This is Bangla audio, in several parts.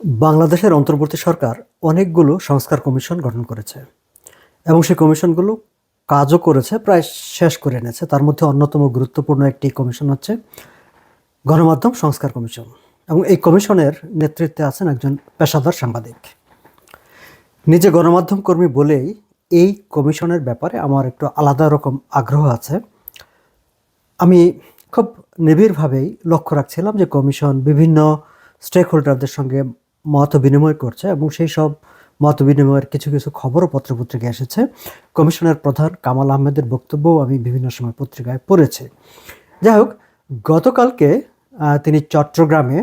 বাংলাদেশের অন্তর্বর্তী সরকার অনেকগুলো সংস্কার কমিশন গঠন করেছে এবং সেই কমিশনগুলো কাজও করেছে, প্রায় শেষ করে এনেছে। তার মধ্যে অন্যতম গুরুত্বপূর্ণ একটি কমিশন হচ্ছে গণমাধ্যম সংস্কার কমিশন এবং এই কমিশনের নেতৃত্বে আছেন একজন পেশাদার সাংবাদিক। নিজে গণমাধ্যম কর্মী বলেই এই কমিশনের ব্যাপারে আমার একটু আলাদা রকম আগ্রহ আছে। আমি খুব নিবিড়ভাবেই লক্ষ্য রাখছিলাম যে কমিশন বিভিন্ন স্টেক হোল্ডারদের সঙ্গে মত বিনিময় করছে এবং সেই সব মত বিনিময়ের কিছু কিছু খবরও পত্রপত্রিকায় এসেছে। কমিশনের প্রধান কামাল আহমেদের বক্তব্যও আমি বিভিন্ন সময় পত্রিকায় পড়েছি। যাই হোক, গতকালকে তিনি চট্টগ্রামে,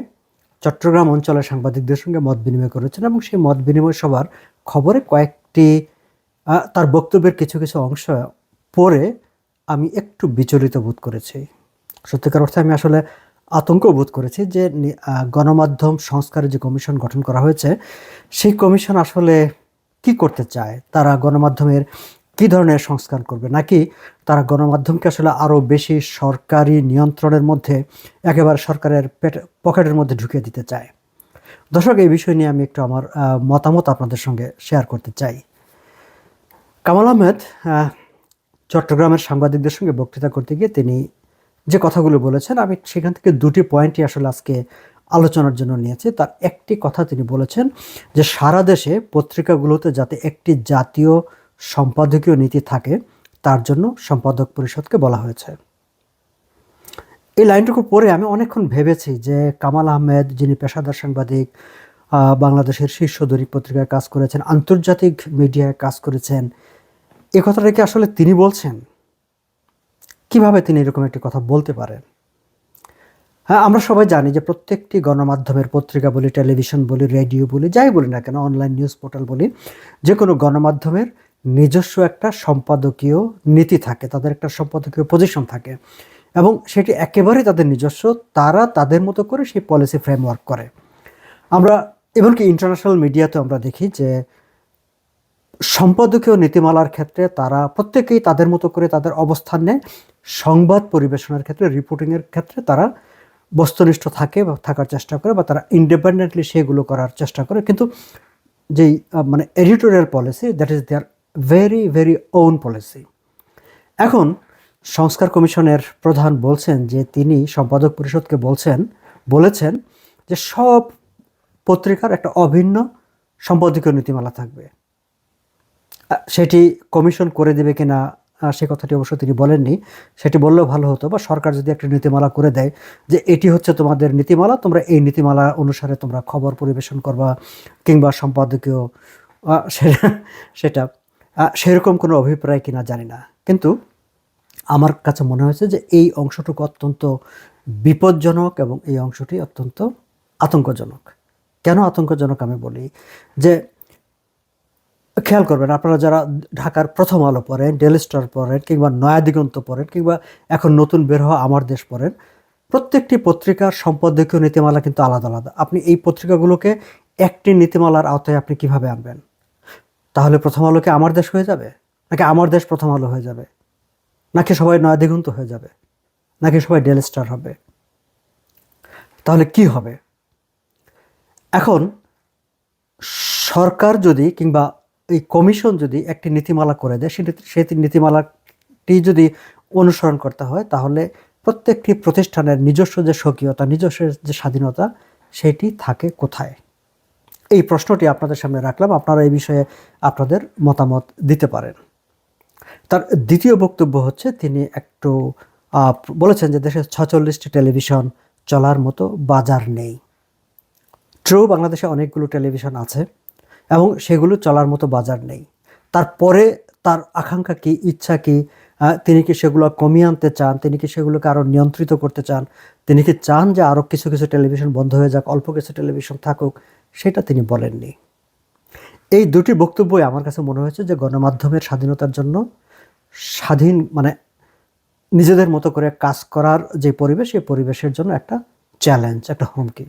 চট্টগ্রাম অঞ্চলের সাংবাদিকদের সঙ্গে মত বিনিময় করেছেন এবং সেই মত বিনিময় সভার খবরে কয়েকটি তার বক্তব্যের কিছু কিছু অংশ পড়ে আমি একটু বিচলিত বোধ করেছি। সত্যিকার অর্থে আমি আসলে আতঙ্ক বোধ করেছি যে গণমাধ্যম সংস্কারের যে কমিশন গঠন করা হয়েছে, সেই কমিশন আসলে কি করতে চায়? তারা গণমাধ্যমের কি ধরনের সংস্কার করবে? নাকি তারা গণমাধ্যমকে আসলে আরও বেশি সরকারি নিয়ন্ত্রণের মধ্যে, একেবারে সরকারের পেট, পকেটের মধ্যে ঢুকিয়ে দিতে চায়? দর্শক, এই বিষয় নিয়ে আমি একটু আমার মতামত আপনাদের সঙ্গে শেয়ার করতে চাই। কামাল আহমেদ চট্টগ্রামের সাংবাদিকদের সঙ্গে বক্তৃতা করতে গিয়ে তিনি যে কথাগুলো বলেছেন, আমি সেখান থেকে দুটি পয়েন্টই আসলে আজকে আলোচনার জন্য নিয়েছি। তার একটি কথা তিনি বলেছেন যে, সারা দেশে পত্রিকাগুলোতে যাতে একটি জাতীয় সম্পাদকীয় নীতি থাকে, তার জন্য সম্পাদক পরিষদকে বলা হয়েছে। এই লাইনটুকু পড়ে আমি অনেকক্ষণ ভেবেছি যে, কামাল আহমেদ যিনি পেশাদার সাংবাদিক বাংলাদেশের শীর্ষ দৈনিক পত্রিকায় কাজ করেছেন, আন্তর্জাতিক মিডিয়ায় কাজ করেছেন, এ কথাটা কি আসলে তিনি বলছেন। কীভাবে তিনি এরকম একটি কথা বলতে পারেন? হ্যাঁ আমরা সবাই জানি যে প্রত্যেকটি গণমাধ্যমের পত্রিকা বলি, টেলিভিশন বলি, রেডিও বলি, যাই বলি না কেন, অনলাইন নিউজ পোর্টাল বলি, যে কোনো গণমাধ্যমের নিজস্ব একটা সম্পাদকীয় নীতি থাকে, তাদের একটা সম্পাদকীয় পজিশন থাকে এবং সেটি একেবারে তাদের নিজস্ব, তারা তাদের মতো করে সেই পলিসি ফ্রেমওয়ার্ক করে। আমরা, এমনকি ইন্টারন্যাশনাল মিডিয়াতে আমরা দেখি যে সম্পাদকীয় নীতিমালার ক্ষেত্রে তারা প্রত্যেকেই তাদের মতো করে তাদের অবস্থান নেয়। সংবাদ পরিবেশনের ক্ষেত্রে রিপোর্টিংয়ের ক্ষেত্রে তারা বস্তুনিষ্ঠ থাকে বা থাকার চেষ্টা করে বা তারা ইন্ডিপেন্ডেন্টলি সেগুলো করার চেষ্টা করে। কিন্তু যেই মানে editorial policy that is their very very own policy এখন সংস্কার কমিশনের প্রধান বলছেন যে, তিনি সম্পাদক পরিষদকে বলছেন, বলেছেন যে সব পত্রিকার একটা অভিন্ন সম্পাদকীয় নীতিমালা থাকবে। সেটি কমিশন করে দেবে কিনা সে কথাটি অবশ্য তিনি বলেননি। সেটি বললেও ভালো হতো বা সরকার যদি একটা নীতিমালা করে দেয় যে এটি হচ্ছে তোমাদের নীতিমালা, তোমরা এই নীতিমালা অনুসারে তোমরা খবর পরিবেশন করবা কিংবা সম্পাদকীয় সেটা সেরকম কোনো অভিপ্রায় কিনা জানি না। কিন্তু আমার কাছে মনে হয়েছে যে এই অংশটুকু অত্যন্ত বিপজ্জনক এবং এই অংশটি অত্যন্ত আতঙ্কজনক। কেন আতঙ্কজনক আমি বলি? যে খেয়াল করবেন, আপনারা যারা ঢাকার প্রথম আলো পড়েন ডেলি স্টার পড়েন, কিংবা নয়া দিগন্ত পড়েন, কিংবা এখন নতুন বের হওয়া আমার দেশ পড়েন, প্রত্যেকটি পত্রিকার সম্পাদকীয় নীতিমালা কিন্তু আলাদা আলাদা। আপনি এই পত্রিকাগুলোকে একটি নীতিমালার আওতায় আপনি কীভাবে আনবেন? তাহলে প্রথম আলোকে আমার দেশ হয়ে যাবে? নাকি আমার দেশ প্রথম আলো হয়ে যাবে? নাকি সবাই নয়া দিগন্ত হয়ে যাবে? নাকি সবাই ডেলি স্টার হবে? তাহলে কি হবে? এখন সরকার যদি কিংবা এই কমিশন যদি একটি নীতিমালা করে দেয়, সেটি সেই নীতিমালাটি যদি অনুসরণ করতে হয়, তাহলে প্রত্যেকটি প্রতিষ্ঠানের নিজস্ব যে স্বকীয়তা, নিজস্ব যে স্বাধীনতা, সেটি থাকে কোথায়? এই প্রশ্নটি আপনাদের সামনে রাখলাম। আপনারা এই বিষয়ে আপনাদের মতামত দিতে পারেন। তার দ্বিতীয় বক্তব্য হচ্ছে, তিনি একটু বলেছেন যে দেশে ছচল্লিশটি টেলিভিশন চলার মতো বাজার নেই। ট্রু, বাংলাদেশে অনেকগুলো টেলিভিশন আছে। এবং সেগুলো চলার মতো বাজার নেই। তারপরে তার আকাঙ্ক্ষা কি, ইচ্ছা কি? তিনি কি সেগুলো কমিয়ে আনতে চান? তিনি কি সেগুলোকে আরও নিয়ন্ত্রিত করতে চান? তিনি কি চান যে আরও কিছু কিছু টেলিভিশন বন্ধ হয়ে যাক, অল্প কিছু টেলিভিশন থাকুক? সেটা তিনি বলেননি। এই দুটি বক্তব্যই আমার কাছে মনে হয়েছে যে গণমাধ্যমের স্বাধীনতার জন্য স্বাধীন মানে নিজেদের মতো করে কাজ করার যে পরিবেশ, সেই পরিবেশের জন্য একটা চ্যালেঞ্জ একটা হুমকি।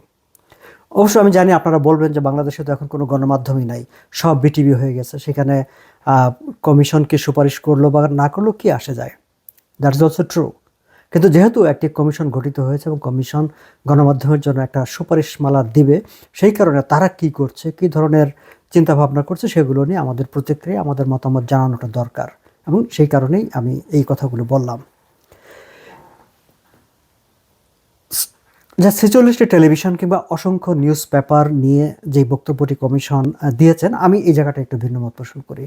অবশ্য আমি জানি আপনারা বলবেন যে বাংলাদেশে তো এখন কোনো গণমাধ্যমই নাই সব বিটিভি হয়ে গেছে সেখানে আহ, কমিশন কি সুপারিশ করল বা না করল কি আসে যায়। দ্যাটস অলসো ট্রু কিন্তু যেহেতু একটি কমিশন গঠিত হয়েছে এবং কমিশন গণমাধ্যমের জন্য একটা সুপারিশমালা দিবে সেই কারণে তারা কি করছে কি ধরনের চিন্তা ভাবনা করছে সেগুলো নিয়ে আমাদের প্রতিক্রিয়া আমাদের মতামত জানানোটা দরকার। এবং সেই কারণেই আমি এই কথাগুলো বললাম। যা ছেচল্লিশটি টেলিভিশন কিংবা অসংখ্য নিউজ পেপার নিয়ে যে বক্তব্যটি কমিশন দিয়েছেন, আমি এই জায়গাটা একটু ভিন্ন মত পোষণ করি।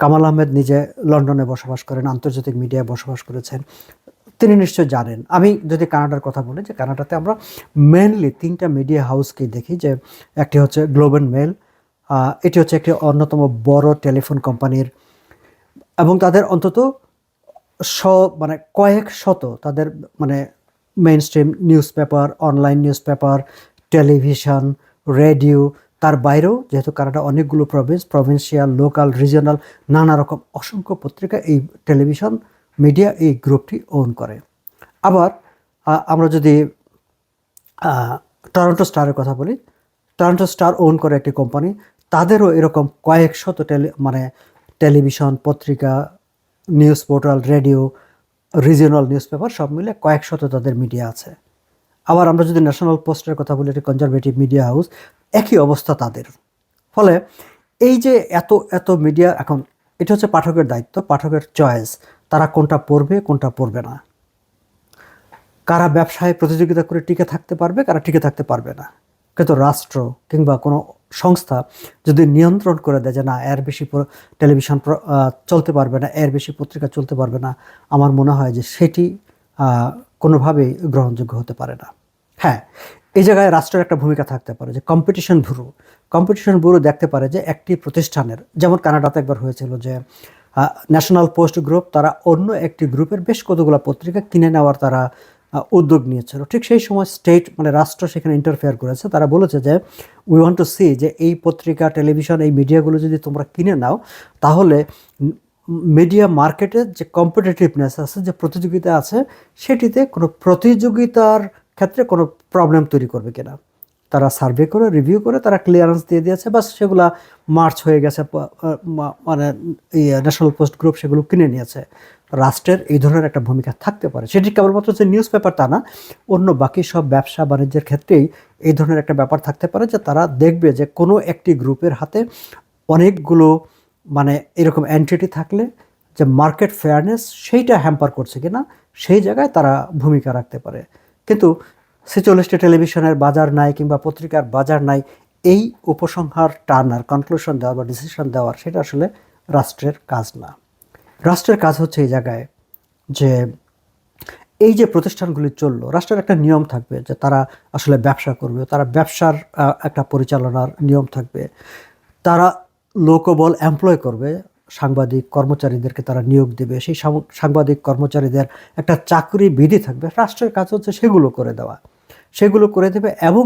কামাল আহমেদ নিজে লন্ডনে বসবাস করেন, আন্তর্জাতিক মিডিয়ায় বসবাস করেছেন। তিনি নিশ্চয় জানেন। আমি যদি কানাডার কথা বলি, যে কানাডাতে আমরা মেনলি তিনটা মিডিয়া হাউসকেই দেখি, যে একটি হচ্ছে গ্লোবাল মেল এটি হচ্ছে একটি অন্যতম বড় টেলিফোন কোম্পানির এবং তাদের অন্তত শ মানে কয়েক শত তাদের মানে mainstream newspaper online newspaper television radio তার বাইরেও যেহেতু কানাডা অনেকগুলো প্রভিন্স প্রভিন্সিয়াল লোকাল রিজিয়নাল নানা রকম অসংখ্য পত্রিকা এই টেলিভিশন মিডিয়া এই গ্রুপটি ওন করে। আবার আমরা যদি টরন্টো স্টারের কথা বলি টরন্টো স্টার ওন করে একটি কোম্পানি তাদেরও এরকম কয়েক শত টেলি মানে টেলিভিশন পত্রিকা news portal radio regional newspaper সব মিলে কয়েক শত তাদের মিডিয়া আছে। আবার আমরা যদি ন্যাশনাল পোস্টের কথা বলি, এটি কনজারভেটিভ মিডিয়া হাউস একই অবস্থা তাদের। ফলে এই যে এত এত মিডিয়া এখন এটা হচ্ছে পাঠকের দায়িত্ব, পাঠকের চয়েস তারা কোনটা পড়বে কোনটা পড়বে না। কারা ব্যবসায় প্রতিযোগিতা করে টিকে থাকতে পারবে, কারা টিকে থাকতে পারবে না। কিন্তু রাষ্ট্র কিংবা কোনো সংস্থা যদি নিয়ন্ত্রণ করে দেয় যে না, এর বেশি টেলিভিশন চলতে পারবে না, এর বেশি পত্রিকা চলতে পারবে না, আমার মনে হয় যে সেটি কোনোভাবেই গ্রহণযোগ্য হতে পারে না। হ্যাঁ এই জায়গায় রাষ্ট্রের একটা ভূমিকা থাকতে পারে যে কম্পিটিশন ব্যুরো কম্পিটিশন ব্যুরো দেখতে পারে যে একটি প্রতিষ্ঠানের, যেমন কানাডাতে একবার হয়েছিল যে ন্যাশনাল পোস্ট গ্রুপ তারা অন্য একটি গ্রুপের বেশ কতগুলো পত্রিকা কিনে নেওয়ার তারা উদ্যোগ নিয়েছিল। ঠিক সেই সময় স্টেট মানে রাষ্ট্র সেখানে ইন্টারফেয়ার করেছে। তারা বলেছে যে উই ওয়ান্ট টু সি যে এই পত্রিকা টেলিভিশন এই মিডিয়াগুলো যদি তোমরা কিনে নাও, তাহলে মিডিয়া মার্কেটের যে কম্পিটিটিভনেস আছে, যে প্রতিযোগিতা আছে, সেটিতে কোনো প্রতিযোগিতার ক্ষেত্রে কোনো প্রবলেম তৈরি করবে কিনা। তারা সার্ভে করে রিভিউ করে, তারা ক্লিয়ারেন্স দিয়ে দিয়েছে বা সেগুলা মার্চ হয়ে গেছে মানে ন্যাশনাল পোস্ট গ্রুপ সেগুলো কিনে নিয়েছে। রাষ্ট্রের এই ধরনের একটা ভূমিকা থাকতে পারে। সেটি কেবলমাত্র যে নিউজ পেপার তা না, অন্য বাকি সব ব্যবসা বাণিজ্যের ক্ষেত্রেই এই ধরনের একটা ব্যাপার থাকতে পারে যে তারা দেখবে যে কোনো একটি গ্রুপের হাতে অনেকগুলো মানে এরকম এন্টিটি থাকলে যে মার্কেট ফেয়ারনেস সেইটা হ্যাম্পার করছে কিনা, সেই জায়গায় তারা ভূমিকা রাখতে পারে। কিন্তু ছেচল্লিশটি টেলিভিশনের বাজার নাই কিংবা পত্রিকার বাজার নাই, এই উপসংহার টানার কনক্লুশন দেওয়ার বা ডিসিশন দেওয়ার, সেটা আসলে রাষ্ট্রের কাজ না। রাষ্ট্রের কাজ হচ্ছে এই জায়গায় যে, এই যে প্রতিষ্ঠানগুলি চলল, রাষ্ট্রের একটা নিয়ম থাকবে যে তারা আসলে ব্যবসা করবে, তারা ব্যবসার একটা পরিচালনার নিয়ম থাকবে। তারা লোকবল এমপ্লয় করবে, সাংবাদিক কর্মচারীদেরকে তারা নিয়োগ দেবে, সেই সাংবাদিক কর্মচারীদের একটা চাকরি বিধি থাকবে। রাষ্ট্রের কাজ হচ্ছে সেগুলো করে দেওয়া। সেগুলো করে দেবে এবং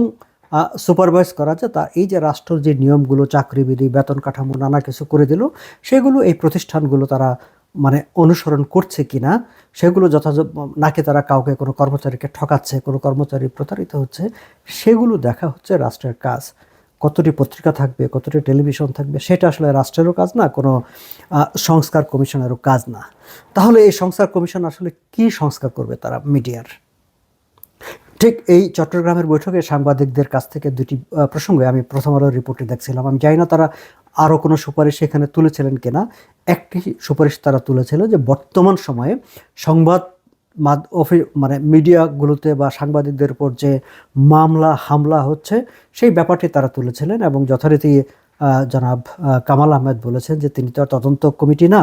সুপারভাইজ করা যে তা এই যে রাষ্ট্রের যে নিয়মগুলো, চাকরিবিধি, বেতন কাঠামো, নানা কিছু করে দিল, সেগুলো এই প্রতিষ্ঠানগুলো তারা মানে অনুসরণ করছে কি না সেগুলো যথাযথ, নাকি তারা কাউকে কোনো কর্মচারীকে ঠকাচ্ছে, কোনো কর্মচারী প্রতারিত হচ্ছে, সেগুলো দেখা হচ্ছে রাষ্ট্রের কাজ। কতটি পত্রিকা থাকবে, কতটি টেলিভিশন থাকবে, সেটা আসলে রাষ্ট্রেরও কাজ না, কোনো সংস্কার কমিশনেরও কাজ না। তাহলে এই সংস্কার কমিশন আসলে কি সংস্কার করবে তারা, মিডিয়ার? ঠিক এই চট্টগ্রামের বৈঠকে সাংবাদিকদের কাছ থেকে দুটি প্রসঙ্গে আমি প্রথম আলোর রিপোর্টে দেখছিলাম। আমি জানি না তারা আরও কোনো সুপারিশ এখানে তুলেছিলেন কিনা। একটি সুপারিশ তারা তুলেছিল যে বর্তমান সময়ে সংবাদ মাদ, অফি মানে মিডিয়াগুলোতে বা সাংবাদিকদের উপর যে মামলা, হামলা হচ্ছে, সেই ব্যাপারটি তারা তুলেছিলেন এবং যথারীতি জনাব কামাল আহমেদ বলেছেন যে তিনি তো তদন্ত কমিটি না,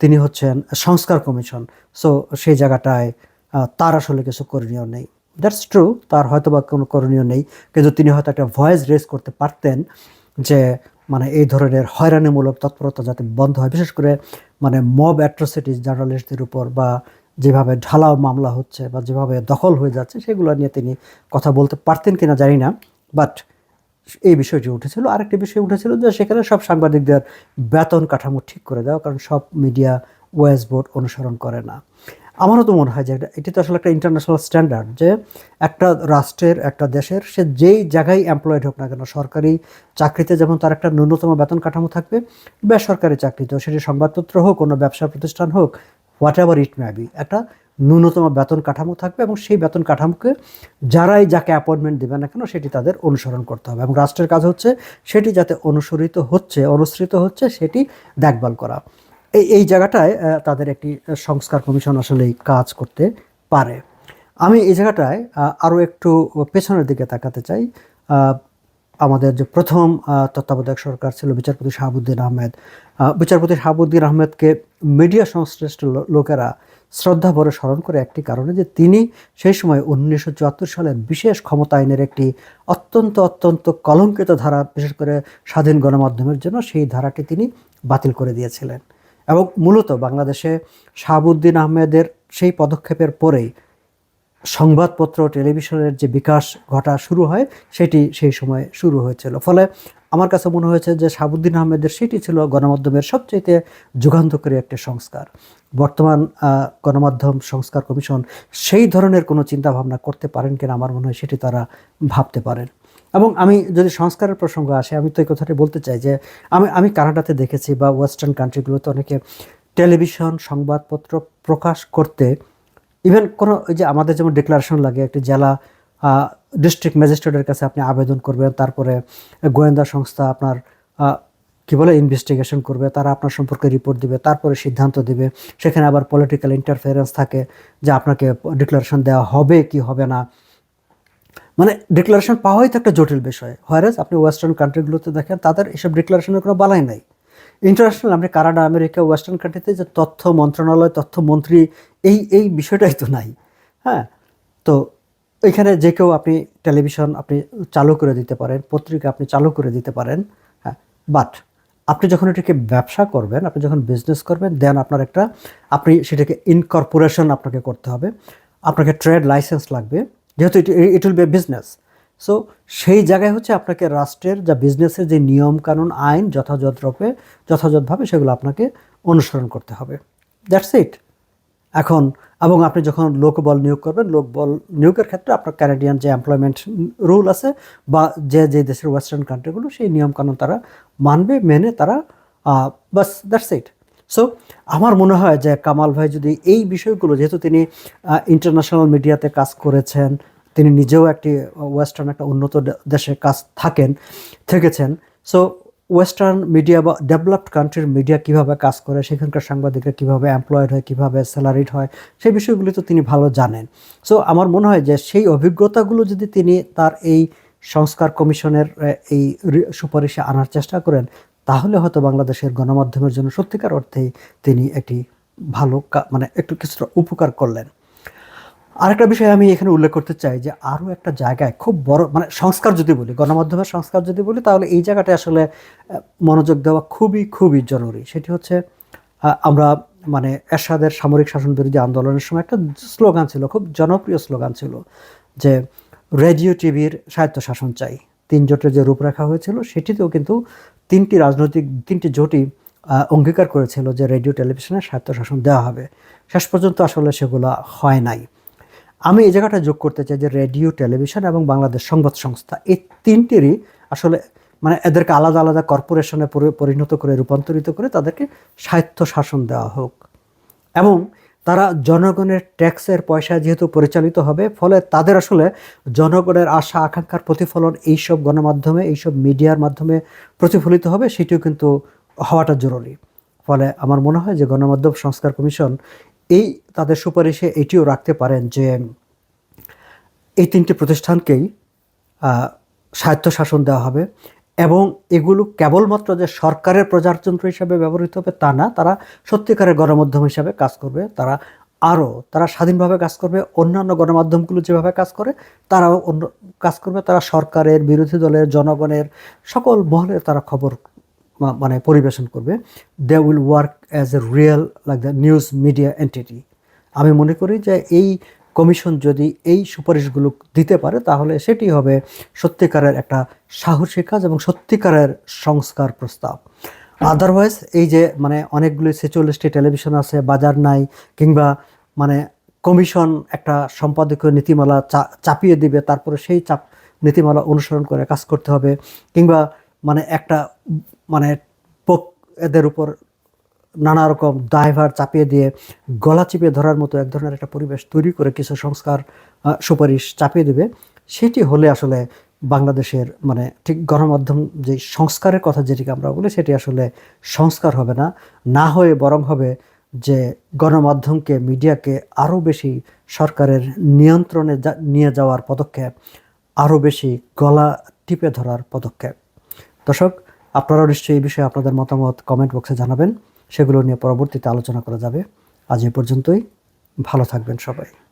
তিনি হচ্ছেন সংস্কার কমিশন। সো সেই জায়গাটায় তার আসলে কিছু করণীয় নেই। দ্যাটস ট্রু তার হয়তো বা কোনো করণীয় নেই, কিন্তু তিনি হয়তো একটা ভয়েস রেজ করতে পারতেন যে মানে এই ধরনের হয়রানিমূলক তৎপরতা যাতে বন্ধ হয়। বিশেষ করে মানে মব অ্যাট্রোসিটিস জার্নালিস্টদের উপর বা যেভাবে ঢালাও মামলা হচ্ছে বা যেভাবে দখল হয়ে যাচ্ছে, সেগুলো নিয়ে তিনি কথা বলতে পারতেন কিনা জানি না বাট এই বিষয়টি উঠেছিল। আরেকটি বিষয় উঠেছিল যে, সেখানে সব সাংবাদিকদের বেতন কাঠামো ঠিক করে দেওয়া, কারণ সব মিডিয়া ওয়েস বোর্ড অনুসরণ করে না। আমারও তো মনে হয় যে এটা- তো আসলে একটা ইন্টারন্যাশনাল স্ট্যান্ডার্ড যে একটা রাষ্ট্রের, একটা দেশের সে যেই জায়গায় এমপ্লয়েড হোক না কেন, সরকারি চাকরিতে যেমন তার একটা ন্যূনতম বেতন কাঠামো থাকবে, বেসরকারি চাকরিতেও সেটি সংবাদপত্র হোক কোনো ব্যবসা প্রতিষ্ঠান হোক whatever it may be একটা ন্যূনতম বেতন কাঠামো থাকবে এবং সেই বেতন কাঠামোকে যারাই যাকে অ্যাপয়েন্টমেন্ট দেবে না কেন, সেটি তাদের অনুসরণ করতে হবে এবং রাষ্ট্রের কাজ হচ্ছে সেটি যাতে অনুসরিত হচ্ছে, অনুসৃত হচ্ছে, সেটি দেখভাল করা। এই এই জায়গাটায় তাদের একটি সংস্কার কমিশন আসলেই কাজ করতে পারে। আমি এই জায়গাটায় আরও একটু পেছনের দিকে তাকাতে চাই। আমাদের যে প্রথম তত্ত্বাবধায়ক সরকার ছিল বিচারপতি শাহাবুদ্দিন আহমেদ। বিচারপতি শাহাবুদ্দিন আহমেদকে মিডিয়া সংশ্লিষ্ট লোকেরা শ্রদ্ধা ভরে স্মরণ করে একটি কারণে যে তিনি সেই সময় উনিশশো চুয়াত্তর সালের বিশেষ ক্ষমতা আইনের একটি অত্যন্ত অত্যন্ত কলঙ্কিত ধারা, বিশেষ করে স্বাধীন গণমাধ্যমের জন্য সেই ধারাটি তিনি বাতিল করে দিয়েছিলেন। এবং মূলত বাংলাদেশে শাহাবুদ্দিন আহমেদের সেই পদক্ষেপের পরেই সংবাদপত্র, টেলিভিশনের যে বিকাশ ঘটা শুরু হয়, সেটি সেই সময় শুরু হয়েছিল। ফলে আমার কাছে মনে হয়েছে যে শাহাবুদ্দিন আহমেদের সেটি ছিল গণমাধ্যমের সবচেয়ে যুগান্তকারী একটি সংস্কার। বর্তমান গণমাধ্যম সংস্কার কমিশন সেই ধরনের কোনো চিন্তাভাবনা করতে পারেন কিনা আমার মনে হয় সেটি তারা ভাবতে পারেন। এবং আমি যদি সংস্কারের প্রসঙ্গ আসে, আমি তো এই কথাটি বলতে চাই যে আমি আমি কানাডাতে দেখেছি বা ওয়েস্টার্ন কান্ট্রিগুলোতে অনেকে টেলিভিশন, সংবাদপত্র প্রকাশ করতে, ইভেন কোনো ওই যে আমাদের যেমন ডিক্লারেশন লাগে, একটি জেলা ডিস্ট্রিক্ট ম্যাজিস্ট্রেটের কাছে আপনি আবেদন করবেন, তারপরে গোয়েন্দা সংস্থা আপনার কি বলে ইনভেস্টিগেশন করবে, তারা আপনার সম্পর্কে রিপোর্ট দিবে, তারপরে সিদ্ধান্ত দিবে, সেখানে আবার পলিটিক্যাল ইন্টারফেরেন্স থাকে যে আপনাকে ডিক্লারেশন দেওয়া হবে কি হবে না। মানে ডিক্লারেশন পাওয়াই তো একটা জটিল বিষয়। হোয়ারেজ আপনি ওয়েস্টার্ন কান্ট্রিগুলোতে দেখেন, তাদের এসব ডিক্লারেশনের কোনো বালাই নাই। ইন্টারন্যাশনাল আপনি কানাডা, আমেরিকা ওয়েস্টার্ন কান্ট্রিতে যে তথ্য মন্ত্রণালয়, তথ্য মন্ত্রী, এই এই বিষয়টাই তো নাই। হ্যাঁ? তো এখানে যে কেউ আপনি টেলিভিশন আপনি চালু করে দিতে পারেন, পত্রিকা আপনি চালু করে দিতে পারেন হ্যাঁ? বাট আপনি যখন এটাকে ব্যবসা করবেন, আপনি যখন বিজনেস করবেন দেন আপনার একটা, আপনি সেটাকে ইনকর্পোরেশন আপনাকে করতে হবে। আপনাকে ট্রেড লাইসেন্স লাগবে। যেহেতু it will be business so সেই জায়গায় হচ্ছে আপনাকে রাষ্ট্রের যা বিজনেসের যে নিয়ম কানুন, আইন যথাযথ রূপে, যথাযথভাবে সেগুলো আপনাকে অনুসরণ করতে হবে। দ্যাটস ইট এখন, এবং আপনি যখন লোকবল নিয়োগ করবেন লোকবল নিয়োগের ক্ষেত্রে আপনার ক্যানাডিয়ান যে এমপ্লয়মেন্ট রুল আছে, বা যে যে দেশের ওয়েস্টার্ন কান্ট্রিগুলো সেই নিয়মকানুন তারা মানবে, মেনে তারা বাস দ্যাটস ইট সো আমার মনে হয় যে কামাল ভাই যদি এই বিষয়গুলো, যেহেতু তিনি ইন্টারন্যাশনাল মিডিয়াতে কাজ করেছেন, তিনি নিজেও একটি ওয়েস্টার্ন একটা উন্নত দেশে কাজ থাকেন, থেকেছেন সো ওয়েস্টার্ন মিডিয়া বা ডেভেলপড কান্ট্রির মিডিয়া কীভাবে কাজ করে, সেখানকার সাংবাদিকরা কীভাবে এমপ্লয়েড হয়, কীভাবে স্যালারিড হয়, সেই বিষয়গুলি তো তিনি ভালো জানেন। সো আমার মনে হয় যে সেই অভিজ্ঞতাগুলো যদি তিনি তার এই সংস্কার কমিশনের এই সুপারিশে আনার চেষ্টা করেন তাহলে হয়তো বাংলাদেশের গণমাধ্যমের জন্য সত্যিকার অর্থে তিনি একটি ভালো মানে একটু কিছুটা উপকার করলেন। আরেকটা বিষয় আমি এখানে উল্লেখ করতে চাই যে আরও একটা জায়গায় খুব বড় মানে সংস্কার যদি বলি, গণমাধ্যমের সংস্কার যদি বলি, তাহলে এই জায়গাটা আসলে মনোযোগ দেওয়া খুবই খুবই জরুরি। সেটি হচ্ছে আমরা মানে এরশাদের সামরিক শাসন বিরোধী আন্দোলনের সময় একটা স্লোগান ছিল, খুব জনপ্রিয় স্লোগান ছিল যে রেডিও টিভির স্বায়ত্তশাসন চাই। তিন জোটের যে রূপরেখা হয়েছিল, সেটিতেও কিন্তু তিনটি রাজনৈতিক, তিনটি জোটই অঙ্গীকার করেছিল যে রেডিও টেলিভিশনের স্বায়ত্তশাসন দেওয়া হবে। শেষ পর্যন্ত আসলে সেগুলো হয় নাই। আমি এই জায়গাটা যোগ করতে চাই যে রেডিও, টেলিভিশন এবং বাংলাদেশ সংবাদ সংস্থা এই তিনটিরই আসলে মানে এদেরকে আলাদা আলাদা কর্পোরেশনে পরিণত করে, রূপান্তরিত করে তাদেরকে স্বায়ত্ত শাসন দেওয়া হোক। এবং তারা জনগণের ট্যাক্সের পয়সা যেহেতু পরিচালিত হবে, ফলে তাদের আসলে জনগণের আশা, আকাঙ্ক্ষার প্রতিফলন এইসব গণমাধ্যমে, এইসব মিডিয়ার মাধ্যমে প্রতিফলিত হবে, সেটিও কিন্তু হওয়াটা জরুরি। ফলে আমার মনে হয় যে গণমাধ্যম সংস্কার কমিশন এই তাদের সুপারিশে এটিও রাখতে পারেন যে এই তিনটি প্রতিষ্ঠানকেই স্বায়ত্তশাসন দেওয়া হবে। এবং এগুলো কেবলমাত্র যে সরকারের প্রচারযন্ত্র হিসাবে ব্যবহৃত হবে তা না, তারা সত্যিকারের গণমাধ্যম হিসাবে কাজ করবে, তারা আরও, তারা স্বাধীনভাবে কাজ করবে, অন্যান্য গণমাধ্যমগুলো যেভাবে কাজ করে, তারাও অন্য কাজ করবে, তারা সরকারের, বিরোধী দলের, জনগণের, সকল মহলের তারা খবর মানে পরিবেশন করবে। They will work as a real like the news media entity আমি মনে করি যে এই কমিশন যদি এই সুপারিশগুলো দিতে পারে, তাহলে সেটি হবে সত্যিকারের একটা সাহসী কাজ এবং সত্যিকারের সংস্কার প্রস্তাব। আদারওয়াইজ এই যে মানে অনেকগুলি ছেচল্লিশটি টেলিভিশন আছে, বাজার নাই, কিংবা মানে কমিশন একটা সম্পাদকীয় নীতিমালা চাপিয়ে দিবে, তারপরে সেই চাপ, নীতিমালা অনুসরণ করে কাজ করতে হবে, কিংবা মানে একটা মানে এদের উপর নানা রকম দায়ভার চাপিয়ে দিয়ে, গলা চিপে ধরার মতো এক ধরনের একটা পরিবেশ তৈরি করে কিছু সংস্কার সুপারিশ চাপিয়ে দেবে। সেটি হলে আসলে বাংলাদেশের মানে ঠিক গণমাধ্যম যে সংস্কারের কথা যেটিকে আমরা বলি, সেটি আসলে সংস্কার হবে না। না হয়ে বরং হবে যে গণমাধ্যমকে, মিডিয়াকে আরও বেশি সরকারের নিয়ন্ত্রণে নিয়ে যাওয়ার পদক্ষেপ আরও বেশি গলা টিপে ধরার পদক্ষেপ। দর্শক, আপনারাও নিশ্চয়ই এই বিষয়ে আপনাদের মতামত কমেন্ট বক্সে জানাবেন। সেগুলো নিয়ে পরবর্তীতে আলোচনা করা যাবে। আজ এ পর্যন্তই। ভালো থাকবেন সবাই।